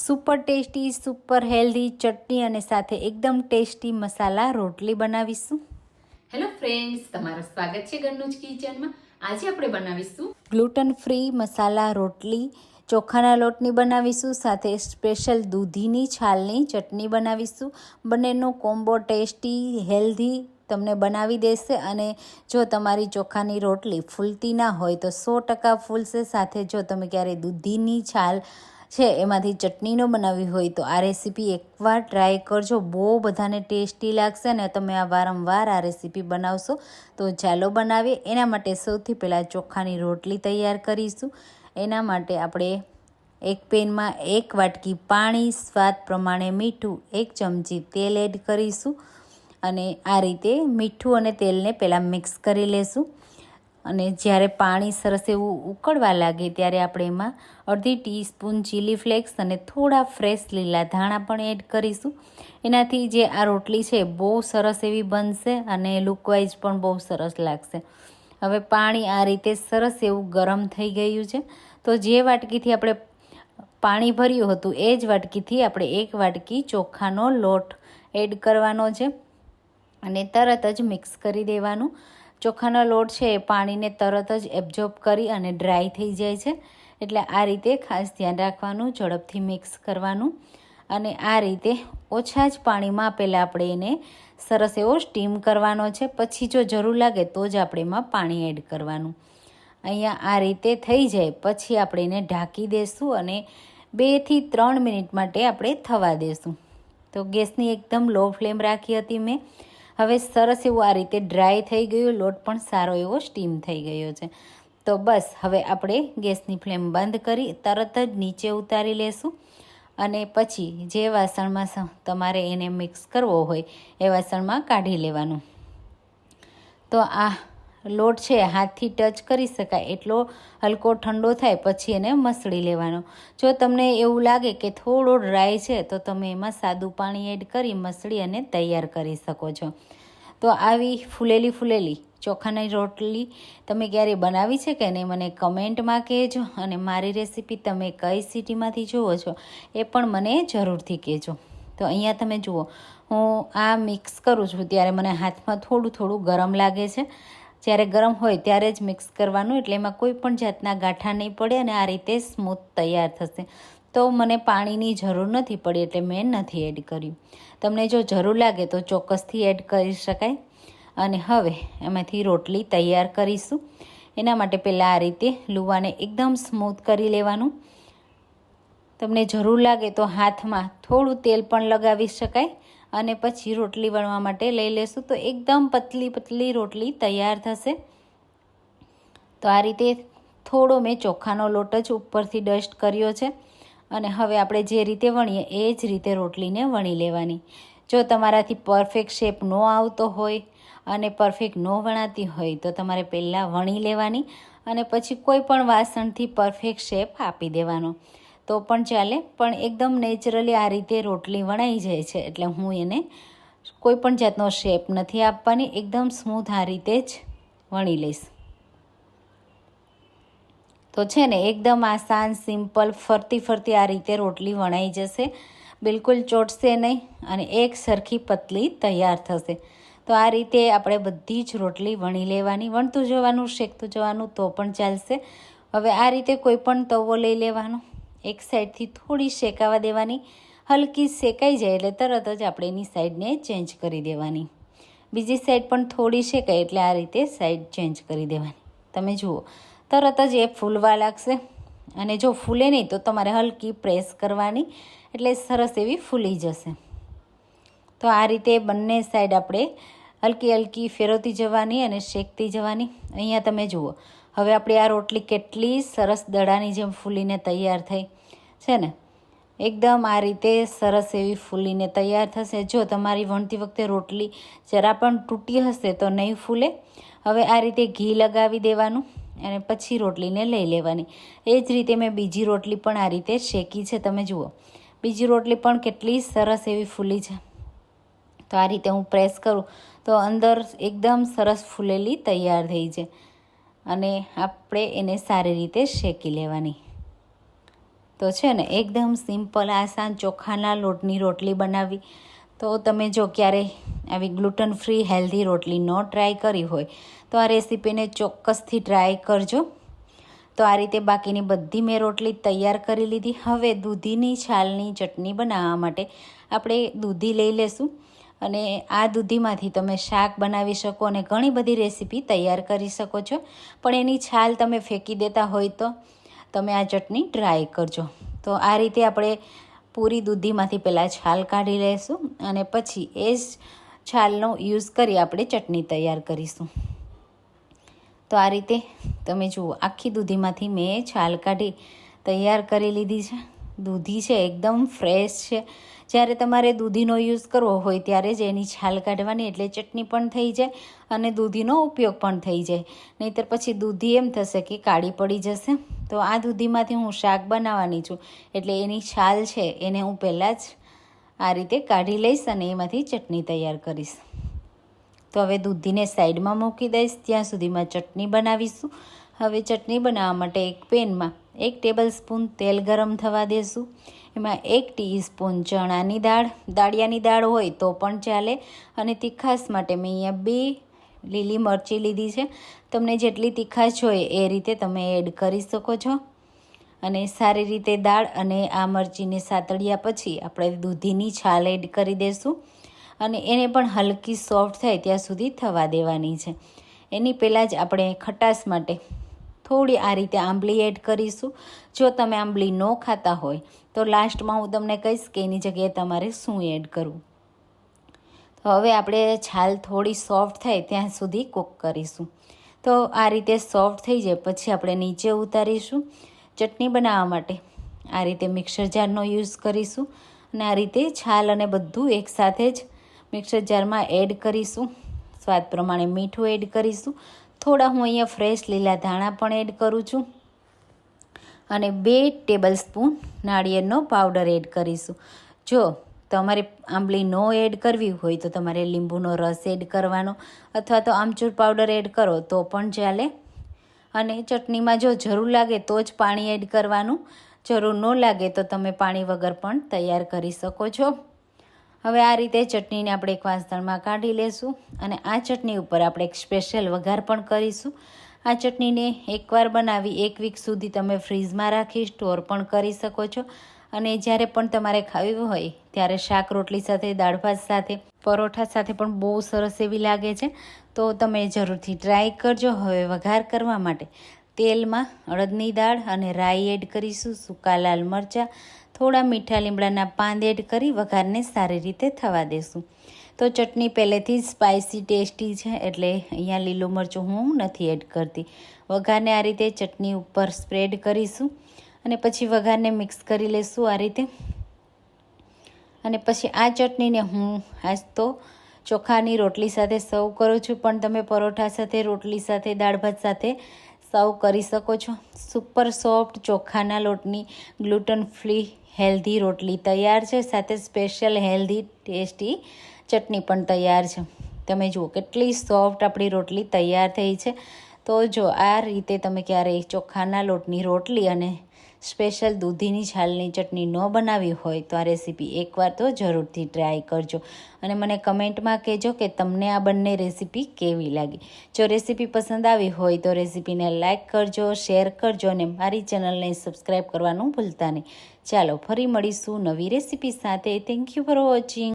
Super tasty super healthy chutney અને સાથે એકદમ ટેસ્ટી મસાલા રોટલી બનાવીશું. હેલો ફ્રેન્ડ્સ તમારું સ્વાગત છે ઘરનું જ કિચનમાં. આજે આપણે બનાવીશું ગ્લુટન ફ્રી મસાલા રોટલી ચોખાના લોટની બનાવીશું સાથે સ્પેશિયલ દૂધીની છાલની ચટણી બનાવીશું. બંનેનો કોમ્બો ટેસ્ટી હેલ્ધી તમને બનાવી દેશે અને જો તમારી ચોખાની રોટલી ફૂલતી ના હોય તો સો ટકા ફૂલશે. સાથે જો તમે ક્યારેય દૂધીની છાલ છે. એમાંથી ચટણીનો બનાવી હોય તો આ રેસીપી એકવાર ટ્રાય કરજો. બહુ બધાને ટેસ્ટી લાગશે અને તમે આ વારંવાર આ રેસીપી બનાવશો. તો ચાલો બનાવીએ. એના માટે સૌથી પહેલાં ચોખાની રોટલી તૈયાર કરીશું. એના માટે આપણે એક પેનમાં એક વાટકી પાણી, સ્વાદ પ્રમાણે મીઠું, એક ચમચી તેલ એડ કરીશું. અને આ રીતે મીઠું અને તેલને પહેલાં મિક્સ કરી લેશું. અને જ્યારે પાણી સરસ એવું ઉકળવા લાગે ત્યારે આપણે એમાં અડધી ટીસ્પૂન ચીલી ફ્લેક્સ અને થોડા ફ્રેશ લીલા ધાણા પણ એડ કરીશું. એનાથી જે આ રોટલી છે બહુ સરસ એવી બનશે અને લુકવાઇઝ પણ બહુ સરસ લાગશે. હવે પાણી આ રીતે સરસ એવું ગરમ થઈ ગયું છે. તો જે વાટકીથી આપણે પાણી ભર્યું હતું એ જ વાટકીથી આપણે એક વાટકી ચોખાનો લોટ એડ કરવાનો છે. અને તરત જ મિક્સ કરી દેવાનું. ચોખાનો લોટ છે એ પાણીને તરત જ એબ્ઝોર્બ કરી અને ડ્રાય થઈ જાય છે. એટલે આ રીતે ખાસ ધ્યાન રાખવાનું, ઝડપથી મિક્સ કરવાનું અને આ રીતે ઓછા જ પાણીમાં પહેલાં આપણે એને સરસ એવો સ્ટીમ કરવાનો છે. પછી જો જરૂર લાગે તો જ આપણે એમાં પાણી એડ કરવાનું. અહીંયા આ રીતે થઈ જાય, પછી આપણે એને ઢાંકી દઈશું અને બેથી ત્રણ મિનિટ માટે આપણે થવા દઈશું તો ગેસની એકદમ લો ફ્લેમ રાખી હતી મેં. હવે સરસ એવું આ રીતે ડ્રાય થઈ ગયું, લોટ પણ સારો એવો સ્ટીમ થઈ ગયો છે. તો બસ, હવે આપણે ગેસની ફ્લેમ બંધ કરી તરત જ નીચે ઉતારી લેશું અને પછી જે વાસણમાં તમારે એને મિક્સ કરવો હોય એ વાસણમાં કાઢી લેવાનું. તો આ લોટ છે, હાથથી ટચ કરી શકાય. એટલો હલકો ઠંડો થાય, પછી એને મસળી લેવાનો. જો તમને એવું લાગે કે થોડો ડ્રાય છે, તો તમે એમાં સાદું પાણી એડ કરી મસળી અને તૈયાર કરી શકો છો. તો આવી ફૂલેલી ફૂલેલી ચોખાની રોટલી તમે ક્યારે બનાવી છે કે નહીં, મને કમેન્ટમાં કહેજો અને મારી રેસીપી તમે કઈ સિટીમાંથી જુઓ છો એ પણ મને જરૂરથી કહેજો. તો અહીંયા તમે જુઓ, હું આ મિક્સ કરું છું, ત્યારે મને હાથમાં થોડું થોડું ગરમ લાગે છે. જ્યારે ગરમ હોય ત્યારે જ મિક્સ કરવાનું, એટલે એમાં કોઈ પણ જાતના ગાંઠા નહીં પડે અને આ રીતે સ્મૂથ તૈયાર થશે. તો મને પાણીની જરૂર નથી પડી એટલે મેં નથી એડ કર્યું. તમને જો જરૂર લાગે તો ચોક્કસથી એડ કરી શકાય. અને હવે એમાંથી રોટલી તૈયાર કરીશું. એના માટે પહેલાં આ રીતે લુવાને એકદમ સ્મૂથ કરી લેવાનું. તમને જરૂર લાગે તો હાથમાં થોડું તેલ પણ લગાવી શકાય. અને પછી રોટલી વણવા માટે લઈ લેશું. તો એકદમ પતલી પતલી રોટલી તૈયાર થશે. તો આ રીતે થોડો મેં ચોખાનો લોટ જ ઉપરથી ડસ્ટ કર્યો છે. અને હવે આપણે જે રીતે વણીએ એ જ રીતે રોટલીને વણી લેવાની. જો તમારાથી પરફેક્ટ શેપ ન આવતો હોય અને પરફેક્ટ ન વણાતી હોય તો તમારે પહેલાં વણી લેવાની અને પછી કોઈ પણ વાસણથી પરફેક્ટ શેપ આપી દેવાનો. તો પણ ચાલે. પણ એકદમ નેચરલી આ રીતે રોટલી વણાઈ જાય છે. એટલે હું એને કોઈ પણ જાતનો શેપ નથી આપવાની. એકદમ સ્મૂથ આ રીતે જ વણી લઈશ. તો છે ને, એકદમ આસાન, સિમ્પલ, ફરતી ફરતી આ રીતે રોટલી વણાઈ જશે. બિલકુલ ચોટશે નહીં અને એક સરખી પતલી તૈયાર થશે. તો આ રીતે આપણે બધી જ રોટલી વણી લેવાની. વણતું જવાનું, શેકતું જવાનું તો પણ ચાલશે. હવે આ રીતે કોઈ પણ તવો લઈ લેવાનો. એક સાઈડથી થોડી શેકાવા દેવાની, હલકી શેકાઈ જાય એટલે તરત જ આપણે એની સાઈડને ચેન્જ કરી દેવાની. બીજી સાઈડ પણ થોડી શેકાય એટલે આ રીતે સાઈડ ચેન્જ કરી દેવાની. તમે જુઓ, તરત જ એ ફૂલવા લાગશે. અને જો ફૂલે નહીં તો તમારે હલકી પ્રેસ કરવાની, એટલે સરસ એવી ફૂલી જશે. તો આ રીતે બંને સાઈડ આપણે હલકી હલકી ફેરવતી જવાની અને શેકતી જવાની. અહીંયા તમે જુઓ, હવે આપણી આ રોટલી કેટલી સરસ દડાની જેમ ફૂલીને તૈયાર થઈ. છે ને? એકદમ આ રીતે સરસ એવી ફૂલીને તૈયાર થશે. જો તમારી વણતી વખતે રોટલી જરા પણ તૂટી હશે તો નહીં ફૂલે. હવે આ રીતે ઘી લગાવી દેવાનું અને પછી રોટલીને લઈ લેવાની. એ જ રીતે મેં બીજી રોટલી પણ આ રીતે શેકી છે. તમે જુઓ, બીજી રોટલી પણ કેટલી સરસ એવી ફૂલી છે. તો આ રીતે હું પ્રેસ કરું તો અંદર એકદમ સરસ ફૂલેલી તૈયાર થઈ છે. અને આપણે એને સારી રીતે શેકી લેવાની. તો છે ને, એકદમ સિમ્પલ આસાન ચોખાના લોટની રોટલી બનાવી. તો તમે જો ક્યારેય આવી ગ્લુટન ફ્રી હેલ્ધી રોટલી ન ટ્રાય કરી હોય, તો આ રેસીપીને ચોક્કસથી ટ્રાય કરજો. તો આ રીતે બાકીની બધી મેં રોટલી તૈયાર કરી લીધી. હવે દૂધીની છાલની ચટણી બનાવવા માટે આપણે દૂધી લઈ લેશું. અને આ દૂધીમાંથી તમે શાક બનાવી શકો અને ઘણી બધી રેસીપી તૈયાર કરી શકો છો. પણ એની છાલ તમે ફેંકી દેતા હોય તો તમે આ ચટણી ટ્રાય કરજો. તો આ રીતે આપણે પૂરી દૂધીમાંથી પહેલાં છાલ કાઢી લઈશું અને પછી એ જ છાલનો યુઝ કરી આપણે ચટણી તૈયાર કરીશું. તો આ રીતે તમે જુઓ, આખી દૂધીમાંથી મેં છાલ કાઢી તૈયાર કરી લીધી છે. દૂધી છે, એકદમ ફ્રેશ છે. જ્યારે તમારે દૂધીનો યુઝ કરવો હોય ત્યારે જ એની છાલ કાઢવાની, એટલે ચટણી પણ થઈ જાય અને દૂધીનો ઉપયોગ પણ થઈ જાય. નહીંતર પછી દૂધી એમ થશે કે કાળી પડી જશે. તો આ દૂધીમાંથી હું શાક બનાવવાની છું. એટલે એની છાલ છે, એને હું પહેલાં જ આ રીતે કાઢી લઈશ અને એમાંથી ચટણી તૈયાર કરીશ. તો હવે દૂધીને સાઈડમાં મૂકી દઈશ, ત્યાં સુધીમાં ચટણી બનાવીશું. હવે ચટણી બનાવવા માટે એક પેનમાં એક ટેબલ સ્પૂન તેલ ગરમ થવા દેશું. એમાં એક ટીસ્પૂન ચણાની દાળ, દાળિયાની દાળ હોય તો પણ ચાલે. અને તીખાસ માટે મેં અહીંયા બે લીલી મરચી લીધી છે. તમને જેટલી તીખાશ જોઈએ એ રીતે તમે એડ કરી શકો છો. અને સારી રીતે દાળ અને આ મરચીને સાતળ્યા પછી આપણે દૂધીની છાલ એડ કરી દઈશું અને એને પણ હલકી સોફ્ટ થાય ત્યાં સુધી થવા દેવાની છે. એની પહેલાં જ આપણે ખટાશ માટે થોડી આ રીતે આંબલી એડ કરીશું. જો તમે આંબલી ન ખાતા હોય તો લાસ્ટમાં હું તમને કહીશ કે એની જગ્યાએ તમારે શું એડ કરવું. તો હવે આપણે છાલ થોડી સોફ્ટ થાય ત્યાં સુધી કૂક કરીશું. તો આ રીતે સોફ્ટ થઈ જાય, પછી આપણે નીચે ઉતારીશું ચટણી બનાવવા માટે. આ રીતે મિક્સર જારનો યુઝ કરીશું અને આ રીતે છાલ અને બધું એકસાથે જ મિક્સર જારમાં એડ કરીશું. સ્વાદ પ્રમાણે મીઠું એડ કરીશું. થોડા હું અહીંયા ફ્રેશ લીલા ધાણા પણ એડ કરું છું. અને બે ટેબલ સ્પૂન નાળિયેરનો પાવડર એડ કરીશું. જો તમારે આંબલી નો એડ કરવી હોય તો તમારે લીંબુનો રસ એડ કરવાનો અથવા તો આમચૂર પાવડર એડ કરો તો પણ ચાલે. અને ચટણીમાં જો જરૂર લાગે તો જ પાણી એડ કરવાનું. જરૂર ન લાગે તો તમે પાણી વગર પણ તૈયાર કરી શકો છો. હવે આ રીતે ચટણીને આપણે એક વાસણમાં કાઢી લેશું અને આ ચટણી ઉપર આપણે એક સ્પેશિયલ વઘાર પણ કરીશું. આ ચટણીને એકવાર બનાવી એક વીક સુધી તમે ફ્રીઝમાં રાખી સ્ટોર પણ કરી શકો છો. અને જ્યારે પણ તમારે ખાવી હોય, ત્યારે શાક રોટલી સાથે દાળ ભાત સાથે, પરોઠા સાથે પણ બહુ સરસ એવી લાગે છે. તો તમે જરૂરથી ટ્રાય કરજો. હવે વઘાર કરવા માટે તેલમાં અડદની દાળ અને રાઈ એડ કરીશું, સૂકા લાલ મરચાં, થોડા મીઠા લીમડાના પાન એડ કરી વઘારને સારી રીતે થવા દેશું. તો ચટણી પહેલેથી જ સ્પાઇસી ટેસ્ટી છે, એટલે અહીંયા લીલું મરચું હું નથી એડ કરતી. વઘારને આ રીતે ચટણી ઉપર સ્પ્રેડ કરીશું. અને પછી વઘારને મિક્સ કરી લઈશું આ રીતે. અને પછી આ ચટણીને હું આજ તો ચોખાની રોટલી સાથે સર્વ કરું છું, પણ તમે પરોઠા સાથે, રોટલી સાથે, દાળ ભાત સાથે સર્વ કરી શકો છો. સુપર સોફ્ટ ચોખાના લોટની ગ્લુટન ફ્રી હેલ્ધી રોટલી તૈયાર છે, સાથે સ્પેશિયલ હેલ્ધી ટેસ્ટી ચટણી પણ તૈયાર છે. તમે જુઓ કેટલી સોફ્ટ આપણી રોટલી તૈયાર થઈ છે. તો જો આ રીતે તમે ક્યારેય ચોખાના લોટની રોટલી અને સ્પેશિયલ દૂધીની છાલની ચટણી ન બનાવી હોય તો આ રેસીપી એકવાર તો જરૂરથી ટ્રાય કરજો. અને મને કમેન્ટમાં કહેજો કે તમને આ બંને રેસીપી કેવી લાગી. જો રેસીપી પસંદ આવી હોય તો રેસીપીને લાઇક કરજો, શેર કરજો અને મારી ચેનલને સબસ્ક્રાઈબ કરવાનું ભૂલતા નહીં. ચાલો, ફરી મળીશું નવી રેસીપી સાથે. Thank you for watching